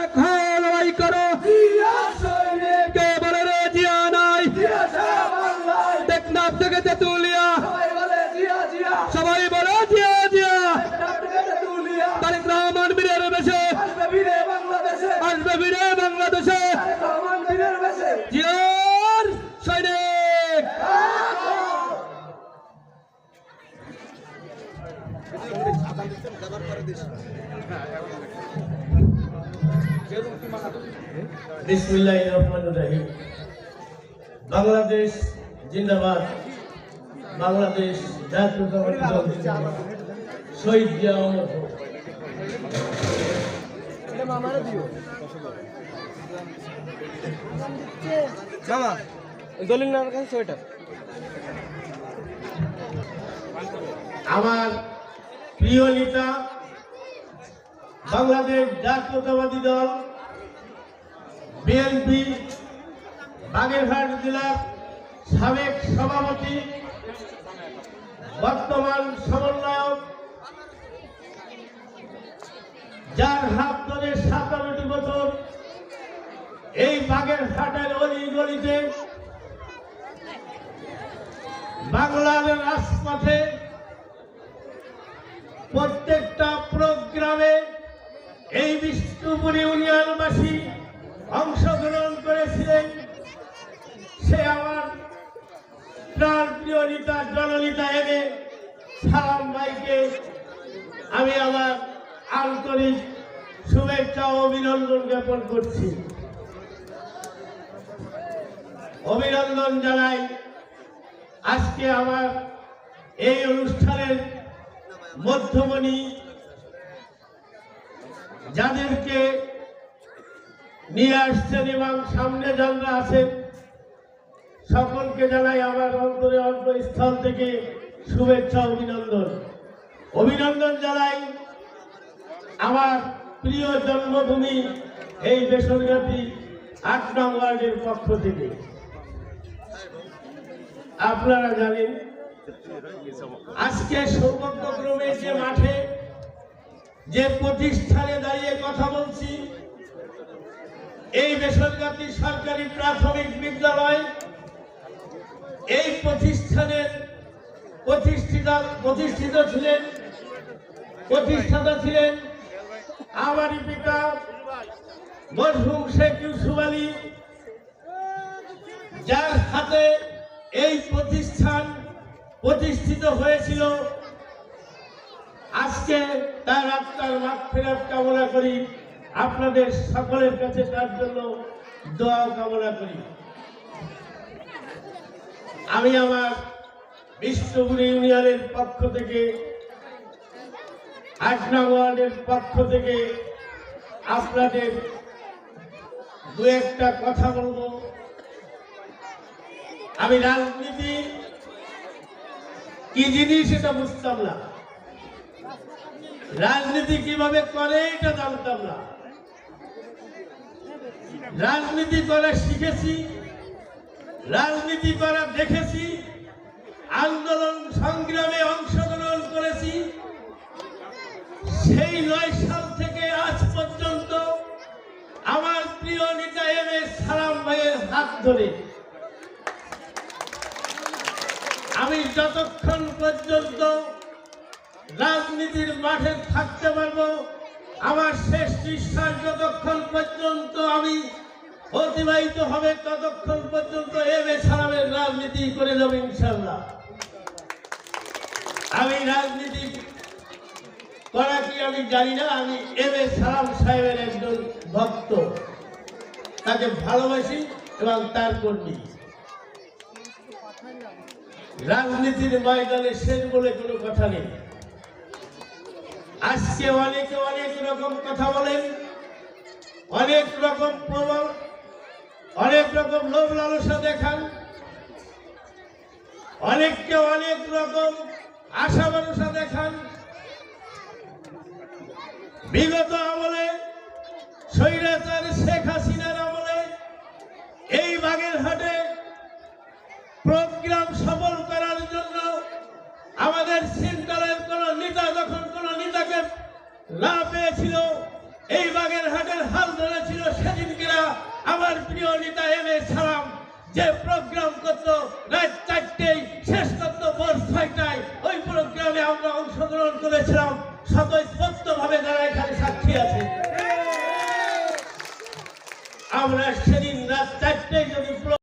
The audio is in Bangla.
এক হয়ে লড়াই করো। কে বলে রে জিয়া নাই? টেকনাফ থেকে তেতুলিয়া। সবাই জিয়া সৈনিক বিসমিল্লাহ রহমান রহিম বাংলাদেশ জিন্দাবাদ বাংলাদেশ। শহীদ জিয়া অমর হোক। দলিল নামের কাছে সোয়েটার আমার প্রিয় নেতা বাংলাদেশ জাতীয়তাবাদী দল, বিএনপি, বাগেরহাট জেলার সাবেক সভাপতি, বর্তমান সমন্বয়ক, যার হাত ধরে সাতান্নটি বছর এই বাগেরহাটের অলি গলিতে বাংলার রাজপথে প্রত্যেকটা প্রোগ্রামে এই বিষ্ণুপুর ইউনিয়নবাসী অংশগ্রহণ করেছিলেন। সে আমার প্রাণ প্রিয় নেতা, জননেতা এনে সালাম ভাইকে আমি আমার আন্তরিক শুভেচ্ছা ও অভিনন্দন জ্ঞাপন করছি। অভিনন্দন জানাই আজকে আমার এই অনুষ্ঠানের মধ্যমণি যাদেরকে নিয়ে আসছেন এবং সামনে যারা আছেন, সকলকে জানাই আমার অন্তরে অন্তঃস্থল থেকে শুভেচ্ছা, অভিনন্দন। অভিনন্দন জানাই আমার প্রিয় জন্মভূমি এই বেসরকারি আট নং ওয়ার্ডের পক্ষ থেকে। আপনারা জানেন, আজকে সৌভাগ্যক্রমে যে মাঠে যে প্রতিষ্ঠানে দাঁড়িয়ে কথা বলছি, এই বেসরকারি সরকারি প্রাথমিক বিদ্যালয়, এই প্রতিষ্ঠানের প্রতিষ্ঠিত প্রতিষ্ঠিত ছিলেন, প্রতিষ্ঠাতা ছিলেন আমারই পিতা মরহুম শেখ ইউসুফ আলী, যার হাতে এই প্রতিষ্ঠান প্রতিষ্ঠিত হয়েছিল। আজকে তার আত্মার মাঠ ফেরত কামনা করি। আপনাদের সকলের কাছে তার জন্য দোয়া কামনা করি। আমি আমার বিষ্ণুপুর ইউনিয়নের পক্ষ থেকে আট ওয়ার্ডের পক্ষ থেকে আপনাদের দু একটা কথা বলব। আমি রাজনীতি কি জিনিস এটা বুঝতাম না। রাজনীতি কীভাবে করে, এটা জানতাম না। রাজনীতি করা শিখেছি, রাজনীতি করা দেখেছি, আন্দোলন সংগ্রামে অংশগ্রহণ করেছি। সেই নয় সাল থেকে আজ পর্যন্ত আমার প্রিয় নেতা এম এস সালাম ভাইয়ের হাত ধরে আমি যতক্ষণ পর্যন্ত রাজনীতির মাঠে থাকতে পারব। আমার শেষ নিঃশ্বাস যতক্ষণ পর্যন্ত আমি অতিবাহিত হবে, ততক্ষণ পর্যন্ত এম এ সালামের রাজনীতি করে যাব ইনশাল্লাহ। আমি রাজনীতি করা কি আমি জানি না, আমি এম এ সালাম সাহেবের একজন ভক্ত। তাকে ভালোবাসি এবং তার কর্মী। রাজনীতির ময়দানে শেষ বলে কোনো কথা নেই। আজকে অনেকে অনেক রকম কথা বলেন, অনেক রকম প্রবল, অনেক রকম লোভ লালসা দেখান, অনেককে অনেক রকম আশা ভরসা দেখান। বিগত আমলে স্বৈরাচার শেখ হাসিনার আমলে এই বাগেরহাটে প্রোগ্রাম সফল করার জন্য আমাদের লা পেয়েছিল, এই বাগের হাটের হাল ধরেছিল সেদিনকেরা আমার প্রিয় নেতা এম এ সালাম, যে প্রোগ্রাম করতো, রাত চারটেই, শেষ করতো ভোর ছয়টায়, ওই প্রোগ্রামে আমরা অংশগ্রহণ করেছিলাম। স্বতঃস্ফূর্ত ভাবে যারা এখানে সাক্ষী আছে। আমরা সেদিন রাত চারটেই যদি